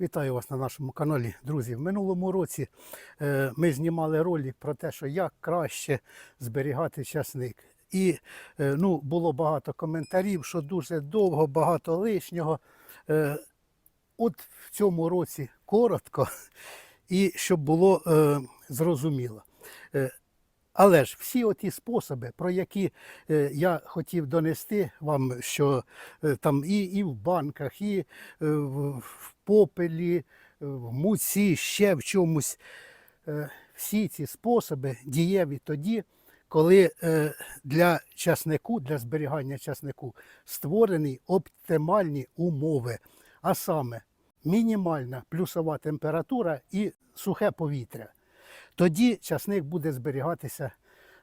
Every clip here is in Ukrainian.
Вітаю вас на нашому каналі. Друзі, в минулому році е, ми знімали ролик про те, що як краще зберігати часник. І е, ну, було багато коментарів, що дуже довго, багато лишнього. Е, от в цьому році коротко і щоб було зрозуміло. Але ж всі оті способи, про які е, я хотів донести вам, що е, там і, і в банках, і е, в, попелі, в муці, ще в чомусь, всі ці способи дієві тоді, коли для часнику, для зберігання часнику створені оптимальні умови, а саме мінімальна плюсова температура і сухе повітря тоді часник буде зберігатися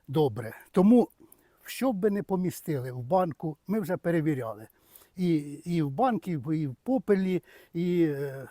добре. Тому, що б не помістили в банку, ми вже перевіряли. І, і в банки, і в попелі, і е,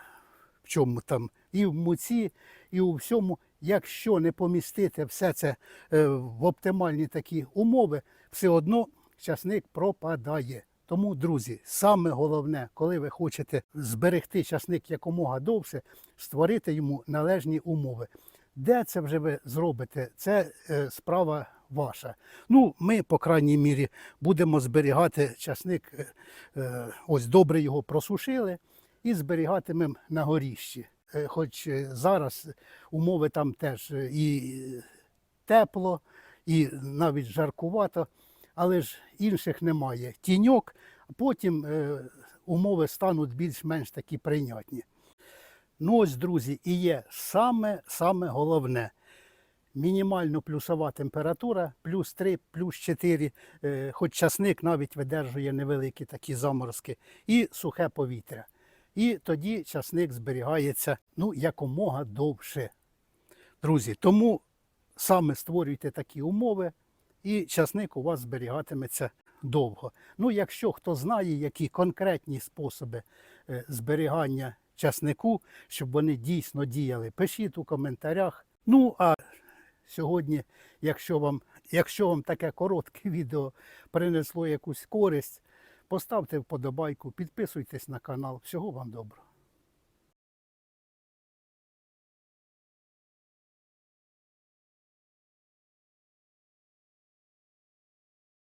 в чому там, і в муці, і у всьому. Якщо не помістити все це е, в оптимальні такі умови, все одно часник пропадає. Тому, друзі, саме головне, коли ви хочете зберегти часник якомога довше, створити йому належні умови. Де це вже ви зробите? Це е, справа ваша. Ну, ми, по крайній мірі, будемо зберігати часник. е, е, ось добре його просушили і зберігатимемо на горіщі. Хоч зараз умови там теж і тепло, і навіть жаркувато, але ж інших немає. Тіньок, потім умови стануть більш-менш такі прийнятні. Ну ось, друзі, і є саме, саме головне. Мінімально плюсова температура, плюс 3, плюс 4, е, хоч часник навіть видержує невеликі такі заморозки, і сухе повітря. І тоді часник зберігається ну, якомога довше. Друзі, тому саме створюйте такі умови, і часник у вас зберігатиметься довго. Ну, якщо хто знає, які конкретні способи е, зберігання часнику, щоб вони дійсно діяли, пишіть у коментарях. Ну, а сьогодні, якщо вам, якщо вам таке коротке відео принесло якусь користь, поставте вподобайку, підписуйтесь на канал. Всього вам доброго.